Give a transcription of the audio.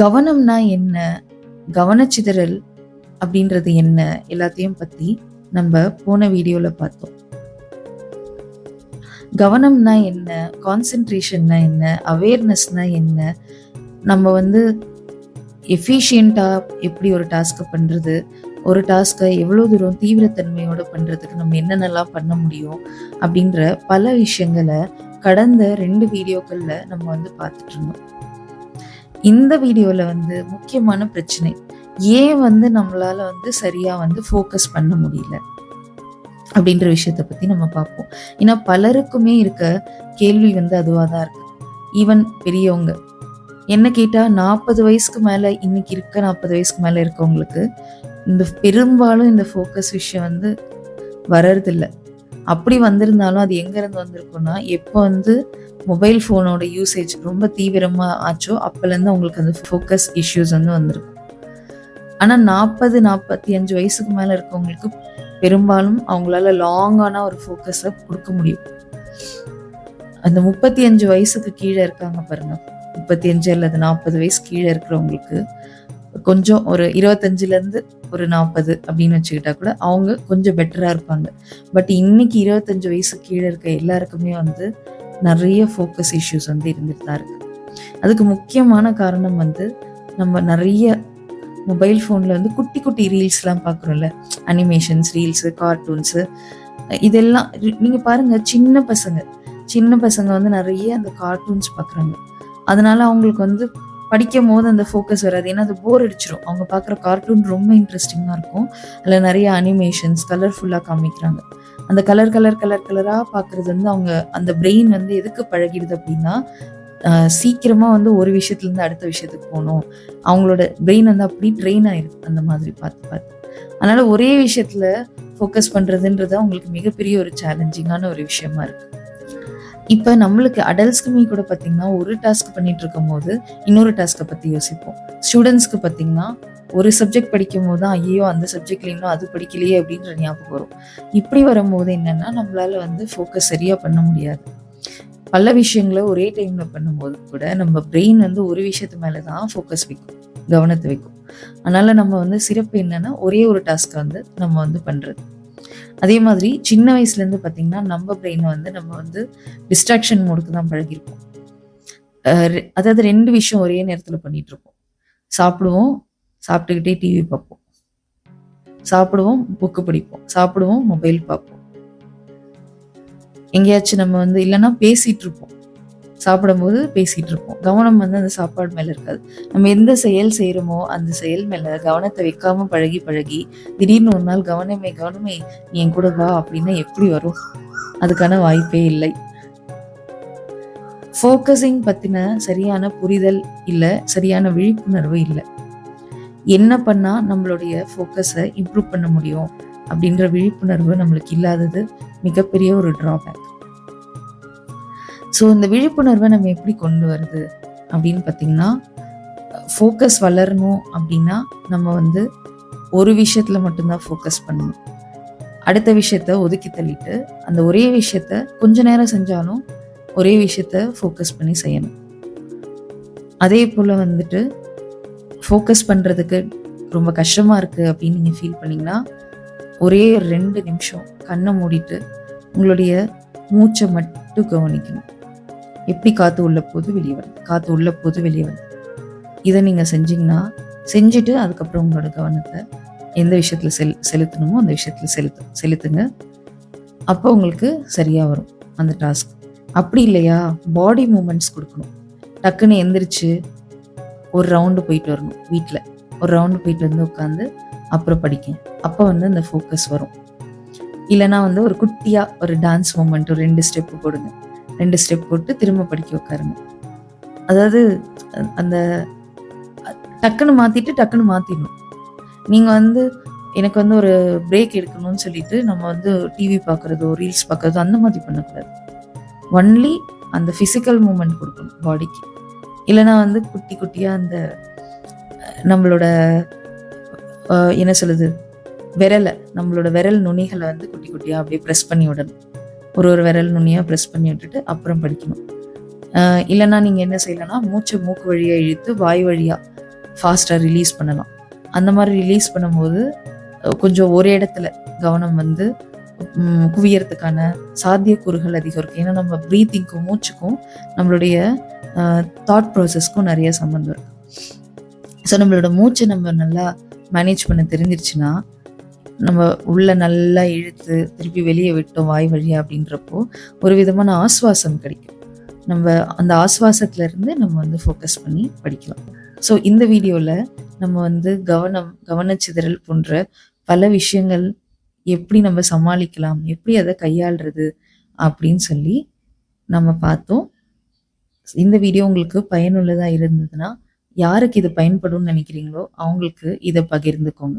கவனம்னா என்ன? கவனச்சிதறல் அப்படின்றது என்ன? எல்லாத்தையும் பத்தி நம்ம போன வீடியோல பார்த்தோம். கவனம்னா என்ன? கான்சென்ட்ரேஷன்னா என்ன? அவேர்னஸ்னா என்ன? நம்ம வந்து எஃபிஷியண்ட்டாக எப்படி ஒரு டாஸ்க்கை பண்ணுறது ஒரு டாஸ்க்கை எவ்வளோ தூரம் தீவிரத்தன்மையோடு பண்ணுறதுக்கு நம்ம என்னென்னலாம் பண்ண முடியும்? அப்படின்ற பல விஷயங்களை கடந்த ரெண்டு வீடியோக்களில் நம்ம வந்து பார்த்துட்டு இருந்தோம். இந்த வீடியோவில் வந்து முக்கியமான பிரச்சனை. ஏன் வந்து நம்மளால் வந்து சரியாக வந்து ஃபோக்கஸ் பண்ண முடியல? அப்படின்ற விஷயத்த பற்றி நம்ம பார்ப்போம். ஏன்னா பலருக்குமே இருக்க கேள்வி வந்து அதுவாக தான் இருக்கு. ஈவன் பெரியவங்க. என்ன கேட்டால் நாற்பது வயசுக்கு மேலே இன்னைக்கு இருக்க நாற்பது வயசுக்கு மேலே இருக்கவங்களுக்கு இந்த பெரும்பாலும் இந்த ஃபோக்கஸ் விஷயம் வந்து வர்றதில்லை. அப்படி வந்திருந்தாலும் அது எங்கேருந்து வந்திருக்கும்னா எப்போ வந்து மொபைல் ஃபோனோட யூசேஜ் ரொம்ப தீவிரமாக ஆச்சோ அப்போலேருந்து அவங்களுக்கு அந்த ஃபோக்கஸ் இஷ்யூஸ் வந்து வந்திருக்கும். ஆனால் நாற்பது நாற்பத்தி அஞ்சு வயசுக்கு மேலே இருக்கவங்களுக்கு பெரும்பாலும் அவங்களால லாங்கான ஒரு ஃபோக்கஸை கொடுக்க முடியும். அந்த முப்பத்தி அஞ்சு வயசுக்கு கீழே இருக்காங்க பாருங்க. முப்பத்தி அஞ்சு அல்லது நாற்பது வயசு கீழே இருக்கிறவங்களுக்கு கொஞ்சம் ஒரு இருபத்தஞ்சிலேருந்து ஒரு நாற்பது அப்படின்னு வச்சுக்கிட்டா கூட அவங்க கொஞ்சம் பெட்டராக இருப்பாங்க. பட் இன்னைக்கு இருபத்தஞ்சு வயசு கீழே இருக்க எல்லாருக்குமே வந்து நிறைய ஃபோக்கஸ் இஷ்யூஸ் வந்து இருந்துட்டு தான் இருக்கு. அதுக்கு முக்கியமான காரணம் வந்து நம்ம நிறைய மொபைல் ஃபோனில் வந்து குட்டி குட்டி ரீல்ஸ்லாம் பார்க்குறோம்ல அனிமேஷன்ஸ் ரீல்ஸு கார்ட்டூன்ஸு இதெல்லாம் நீங்கள் பாருங்கள் சின்ன பசங்க சின்ன பசங்க வந்து நிறைய அந்த கார்ட்டூன்ஸ் பார்க்குறாங்க அதனால அவங்களுக்கு வந்து படிக்கும் போது அந்த ஃபோக்கஸ் வராது. ஏன்னா அது போர் அடிச்சிடும் அவங்க பார்க்குற கார்ட்டூன் ரொம்ப இன்ட்ரெஸ்டிங்காக இருக்கும். அதில் நிறைய அனிமேஷன்ஸ் கலர்ஃபுல்லாக காமிக்கிறாங்க. அந்த கலர் கலர் கலர் கலராக பார்க்குறது வந்து அவங்க அந்த பிரெயின் வந்து எதுக்கு பழகிடுது அப்படின்னா சீக்கிரமாக வந்து ஒரு விஷயத்துலேருந்து அடுத்த விஷயத்துக்கு போகணும். அவங்களோட பிரெயின் வந்து அப்படி ட்ரெயின் ஆயிருக்கு. அந்த மாதிரி பார்த்து பார்த்து. அதனால ஒரே விஷயத்தில் ஃபோக்கஸ் பண்ணுறதுன்றது அவங்களுக்கு மிகப்பெரிய ஒரு சேலஞ்சிங்கான ஒரு விஷயமா இருக்குது இப்போ நம்மளுக்கு அடல்ட்ஸ்க்குமே கூட பார்த்தீங்கன்னா ஒரு டாஸ்க் பண்ணிட்டு இருக்கும் போது இன்னொரு டாஸ்க்கை பற்றி யோசிப்போம். ஸ்டூடெண்ட்ஸ்க்கு பார்த்தீங்கன்னா ஒரு சப்ஜெக்ட் படிக்கும் போது தான் ஐயோ அந்த சப்ஜெக்ட்ல இன்னும் அது படிக்கலையே அப்படின்ற ஞாபகம் வரும். இப்படி வரும்போது என்னன்னா நம்மளால வந்து ஃபோக்கஸ் சரியா பண்ண முடியாது. பல விஷயங்களை ஒரே டைம்ல பண்ணும்போது கூட நம்ம பிரெயின் வந்து ஒரு விஷயத்து மேலே தான் ஃபோக்கஸ் வைக்கும் கவனத்தை வைக்கும். அதனால நம்ம வந்து சிறப்பு என்னன்னா ஒரே ஒரு டாஸ்க்கை வந்து நம்ம வந்து பண்றது. அதே மாதிரி சின்ன வயசுல இருந்து பாத்தீங்கன்னா நம்ம பிரெயினை வந்து நம்ம வந்து டிஸ்ட்ராக்ஷன் மோடுக்கு தான் பழகிருப்போம் அஹ் அதாவது ரெண்டு விஷயம் ஒரே நேரத்துல பண்ணிட்டு இருப்போம் சாப்பிடுவோம் சாப்பிட்டுக்கிட்டே டிவி பார்ப்போம். சாப்பிடுவோம் புக்கு படிப்போம். சாப்பிடுவோம் மொபைல் பார்ப்போம். எங்கேயாச்சும் நம்ம வந்து இல்லைன்னா பேசிட்டு இருப்போம் சாப்பிடும்போது பேசிகிட்டு இருப்போம் கவனம் வந்து அந்த சாப்பாடு மேலே இருக்காது. நம்ம எந்த செயல் செய்கிறோமோ அந்த செயல் மேலே கவனத்தை வைக்காமல் பழகி பழகி திடீர்னு ஒரு நாள் கவனமே கவனமே நீ என் கூட வா அப்படின்னா எப்படி வரும்? அதுக்கான வாய்ப்பே இல்லை. ஃபோக்கஸிங் பற்றின சரியான புரிதல் இல்லை. சரியான விழிப்புணர்வு இல்லை. என்ன பண்ணால் நம்மளுடைய ஃபோக்கஸை இம்ப்ரூவ் பண்ண முடியும் அப்படின்ற விழிப்புணர்வு நம்மளுக்கு இல்லாதது மிகப்பெரிய ஒரு ட்ராபேக் ஸோ இந்த விழிப்புணர்வை நம்ம எப்படி கொண்டு வருது அப்படின்னு பார்த்தீங்கன்னா ஃபோக்கஸ் வளரணும் அப்படின்னா நம்ம வந்து ஒரு விஷயத்தில் மட்டும்தான் ஃபோக்கஸ் பண்ணணும். அடுத்த விஷயத்த ஒதுக்கி தள்ளிட்டு அந்த ஒரே விஷயத்த கொஞ்ச நேரம் செஞ்சாலும் ஒரே விஷயத்த ஃபோக்கஸ் பண்ணி செய்யணும். அதே போல் வந்துட்டு ஃபோக்கஸ் பண்ணுறதுக்கு ரொம்ப கஷ்டமாக இருக்குது அப்படின்னு நீங்கள் ஃபீல் பண்ணிங்கன்னா ஒரே ரெண்டு நிமிஷம் கண்ணை மூடிட்டு உங்களுடைய மூச்சை மட்டும் கவனிக்கணும். எப்படி காற்று உள்ள போது வெளியே வருது காற்று உள்ள போது வெளியே வருது இதை நீங்கள் செஞ்சீங்கன்னா செஞ்சுட்டு அதுக்கப்புறம் உங்களோட கவனத்தை எந்த விஷயத்தில் செல் செலுத்தணுமோ அந்த விஷயத்தில் செலுத்து செலுத்துங்க. அப்போ உங்களுக்கு சரியாக வரும் அந்த டாஸ்க். அப்படி இல்லையா? பாடி மூமெண்ட்ஸ் கொடுக்கணும். டக்குன்னு எந்திரிச்சு ஒரு ரவுண்டு போயிட்டு வரணும் வீட்டில் ஒரு ரவுண்டு போயிட்டு வந்து உட்காந்து அப்புறம் படிக்கும் அப்போ வந்து அந்த ஃபோக்கஸ் வரும். இல்லைன்னா வந்து ஒரு குட்டியாக ஒரு டான்ஸ் மூமெண்ட் ஒரு ரெண்டு ஸ்டெப்பு போடுங்க. ரெண்டு ஸ்டெப் போட்டு திரும்ப படிக்க உட்காருங்க. அதாவது அந்த டக்குன்னு மாற்றிட்டு டக்குன்னு மாற்றிடணும் நீங்கள் வந்து எனக்கு வந்து ஒரு பிரேக் எடுக்கணும்னு சொல்லிட்டு நம்ம வந்து டிவி பார்க்குறதோ ரீல்ஸ் பார்க்குறதோ அந்த மாதிரி பண்ணக்கூடாது. ஒன்லி அந்த ஃபிசிக்கல் மூமெண்ட் கொடுக்கணும் பாடிக்கு இல்லைன்னா வந்து குட்டி குட்டியாக அந்த நம்மளோட என்ன சொல்லுது விரலை நம்மளோட விரல் நுனிகளை வந்து குட்டி குட்டியாக அப்படியே ப்ரெஸ் பண்ணி விடணும். ஒரு ஒரு விரல் நுனியாக ப்ரெஸ் பண்ணி விட்டுட்டு அப்புறம் படிக்கணும். இல்லைன்னா நீங்கள் என்ன செய்யலைன்னா மூச்சை மூக்கு வழியாக இழுத்து வாய் வழியாக ஃபாஸ்ட்டாக ரிலீஸ் பண்ணலாம். அந்த மாதிரி ரிலீஸ் பண்ணும்போது கொஞ்சம் ஒரு இடத்துல கவனம் வந்து குவியறதுக்கான சாத்தியக்கூறுகள் அதிகம் இருக்குது ஏன்னா நம்ம ப்ரீத்திங்க்கும் மூச்சுக்கும் நம்மளுடைய தாட் ப்ராசஸ்க்கும் நிறைய சம்மந்தம் இருக்குது ஸோ நம்மளோட மூச்சை நம்ம நல்லா மேனேஜ் பண்ண தெரிஞ்சிருச்சுன்னா நம்ம உள்ளே நல்லா இழுத்து திருப்பி வெளியே விட்டோம் வாய் வழியாக அப்படின்றப்போ ஒரு விதமான ஆஸ்வாசம் கிடைக்கும். நம்ம அந்த ஆஸ்வாசத்துலேருந்து நம்ம வந்து ஃபோக்கஸ் பண்ணி படிக்கலாம். ஸோ இந்த வீடியோவில் நம்ம வந்து கவனம் கவனச்சிதறல் போன்ற பல விஷயங்கள் எப்படி நம்ம சமாளிக்கலாம் எப்படி அதை கையாளுறது அப்படின்னு சொல்லி நம்ம பார்த்தோம். இந்த வீடியோ உங்களுக்கு பயனுள்ளதாக இருந்ததுன்னா யாருக்கு இது பயன்படும்னு நினைக்கிறீங்களோ அவங்களுக்கு இதை பகிர்ந்துக்கோங்க.